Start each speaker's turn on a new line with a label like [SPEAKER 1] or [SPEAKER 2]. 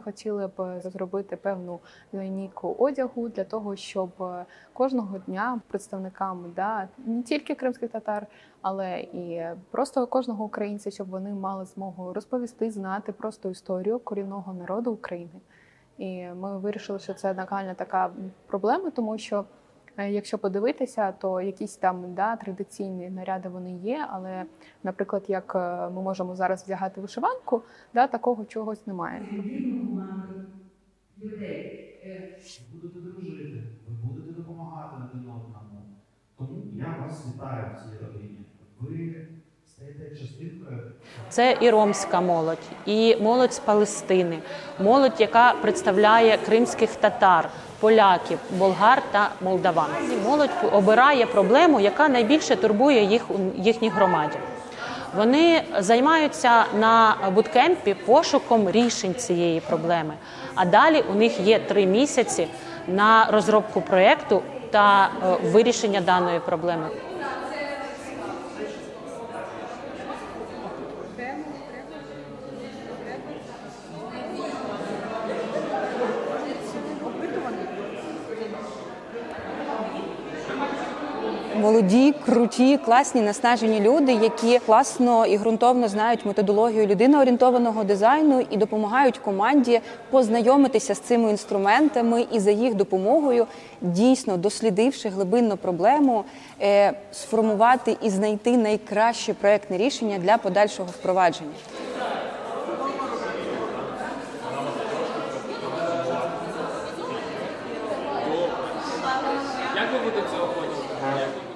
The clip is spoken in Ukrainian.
[SPEAKER 1] хотіли б зробити певну лінійку одягу для того, щоб е, кожного дня представникам да не тільки кримських татар, але і просто кожного українця, щоб вони мали змогу розповісти, знати просто історію корінного народу України. І ми вирішили, що це нагальна така проблема, тому що е, якщо подивитися, то якісь там да, традиційні наряди вони є, але, наприклад, як е, ми можемо зараз вдягати вишиванку, да, такого чогось немає.
[SPEAKER 2] Людей. Е,
[SPEAKER 3] Ви будете дружити, ви будете допомагати один одному. Тому я вас вітаю в цій родині. Ви стаєте частинкою
[SPEAKER 4] Це і ромська молодь, і молодь з Палестини, молодь, яка представляє кримських татар, поляків, болгар та молдаван. Молодь обирає проблему, яка найбільше турбує їх у їхній громаді. Вони займаються на буткемпі пошуком рішень цієї проблеми. А далі у них є три місяці на розробку проєкту та е, вирішення даної проблеми.
[SPEAKER 5] Молоді, круті, класні, наснажені люди, які класно і ґрунтовно знають методологію людиноорієнтованого дизайну і допомагають команді познайомитися з цими інструментами і за їх допомогою, дійсно дослідивши глибинно проблему, е, сформувати і знайти найкраще проектне рішення для подальшого впровадження.
[SPEAKER 6] Як ви будете цього ходити?